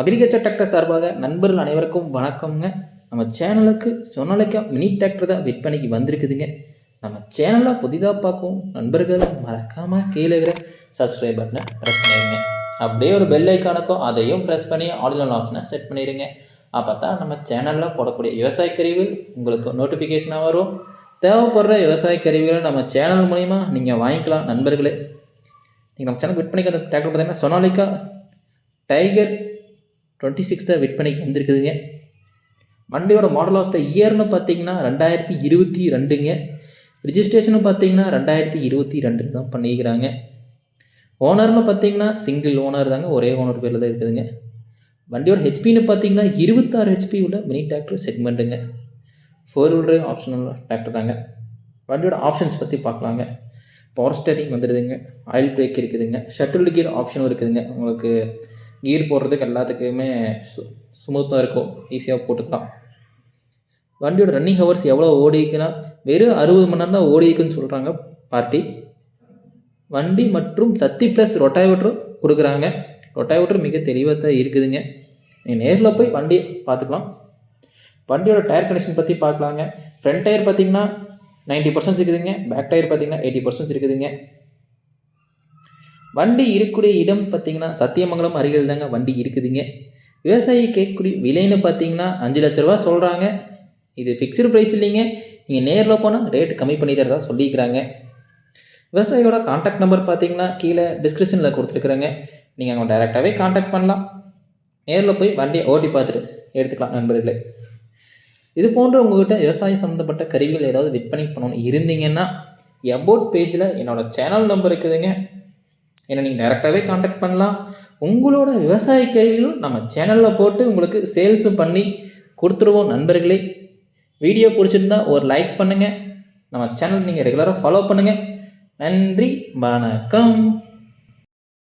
Agriculture tractor சார்பாக நண்பர்கள் அனைவருக்கும் வணக்கம்ங்க. நம்ம சேனலுக்கு சொன்னலைக்கா மினி டிராக்டர் தான் விற்பனைக்கு வந்திருக்குதுங்க. நம்ம சேனலில் புதிதாக பார்க்கும் நண்பர்கள் மறக்காமல் கீழே இருக்கிற சப்ஸ்கிரைப் பட்டனை ப்ரெஸ் பண்ணிடுங்க அப்படியே ஒரு பெல் ஐக்கானுக்கும் அதையும் ப்ரெஸ் பண்ணி ஆடியோ ஆப்ஷனை செட் பண்ணிடுங்க அப்போ தான் நம்ம சேனலில் போடக்கூடிய விவசாய கருவிகள் உங்களுக்கு நோட்டிஃபிகேஷனாக வரும். தேவைப்படுற விவசாய கருவிகளை நம்ம சேனல் மூலிமா நீங்கள் வாங்கிக்கலாம் நண்பர்களே. நீங்கள் நம்ம சேனல் விற்பனைக்கு அந்த டிராக்டர் பார்த்தீங்கன்னா சொனாலிக்கா டைகர் டுவெண்ட்டி சிக்ஸ் விற்பனைக்கு வந்திருக்குதுங்க. வண்டியோட மாடல் ஆஃப் த இயர்னு பார்த்தீங்கன்னா ரெண்டாயிரத்தி இருபத்தி ரெண்டுங்க. ரிஜிஸ்ட்ரேஷனும் பார்த்தீங்கன்னா ரெண்டாயிரத்தி இருபத்தி ரெண்டு தான் பண்ணிக்கிறாங்க ஓனர்னு பார்த்தீங்கன்னா சிங்கிள் ஓனர் தாங்க ஒரே ஓனர் பேரில் தான் இருக்குதுங்க. வண்டியோட ஹெச்பின்னு பார்த்தீங்கன்னா இருபத்தாறு ஹெச்பி உள்ள mini tractor செக்மெண்ட்டுங்க four wheel drive optional tractor தாங்க. வண்டியோட ஆப்ஷன்ஸ் பற்றி பார்க்கலாங்க பவர் ஸ்டேரிங் வந்துடுதுங்க ஆயில் பிரேக் இருக்குதுங்க. ஷட்டில் கியர் ஆப்ஷனும் இருக்குதுங்க. உங்களுக்கு கீர் போடுறதுக்கு எல்லாத்துக்குமே சு ஸ்மூத்தாக இருக்கும். ஈஸியாக போட்டுக்கலாம். வண்டியோட ரன்னிங் ஹவர்ஸ் எவ்வளோ ஓடிக்குன்னா வெறும் அறுபது மணி நேரம் தான் ஓடிக்குன்னு சொல்கிறாங்க பார்ட்டி வண்டி மற்றும் சக்தி ப்ளஸ் ரொட்டாவேட்டரும் கொடுக்குறாங்க. ரொட்டாவேட்டர் மிக தெளிவாக தான் இருக்குதுங்க. நீங்கள் நேரில் போய் வண்டி பார்த்துக்கலாம். வண்டியோட டயர் கண்டிஷன் பற்றி பார்க்கலாங்க. ஃப்ரண்ட் டயர் பார்த்தீங்கன்னா நைன்ட்டி பர்சன்ட் இருக்குதுங்க. பேக் டயர் பார்த்தீங்கன்னா எயிட்டி பர்சன்ட் இருக்குதுங்க. வண்டி இருக்கக்கூடிய இடம் பார்த்தீங்கன்னா சத்தியமங்கலம் அருகில் தாங்க வண்டி இருக்குதுங்க. விவசாயி கேட்கக்கூடிய விலைன்னு பார்த்தீங்கன்னா அஞ்சு லட்ச ரூபா சொல்கிறாங்க இது ஃபிக்ஸ்டு ப்ரைஸ் இல்லைங்க. நீங்கள் நேரில் போனால் ரேட் கம்மி பண்ணி தரதா சொல்லிக்கிறாங்க. விவசாயியோட காண்டாக்ட் நம்பர் பார்த்தீங்கன்னா கீழே டிஸ்கிரிப்ஷனில் கொடுத்துருக்குறேங்க. நீங்கள் அவங்க டைரெக்டாகவே காண்டாக்ட் பண்ணலாம். நேரில் போய் வண்டியை ஓட்டி பார்த்துட்டு எடுத்துக்கலாம் நண்பர்களே. இது போன்ற உங்கள்கிட்ட விவசாயம் சம்மந்தப்பட்ட கருவிகள் ஏதாவது விற்பனை பண்ணணும்னு இருந்தீங்கன்னா எபோட் பேஜில் என்னோடய சேனல் நம்பர் இருக்குதுங்க. என்னை நீங்கள் டேரெக்டாகவே காண்டாக்ட் பண்ணலாம். உங்களோட விவசாய கருவிகளும் நம்ம சேனலில் போட்டு உங்களுக்கு சேல்ஸும் பண்ணி கொடுத்துருவோம் நண்பர்களே. வீடியோ பிடிச்சிருந்தா ஒரு லைக் பண்ணுங்கள் நம்ம சேனல் நீங்கள் ரெகுலராக ஃபாலோ பண்ணுங்கள் நன்றி வணக்கம்.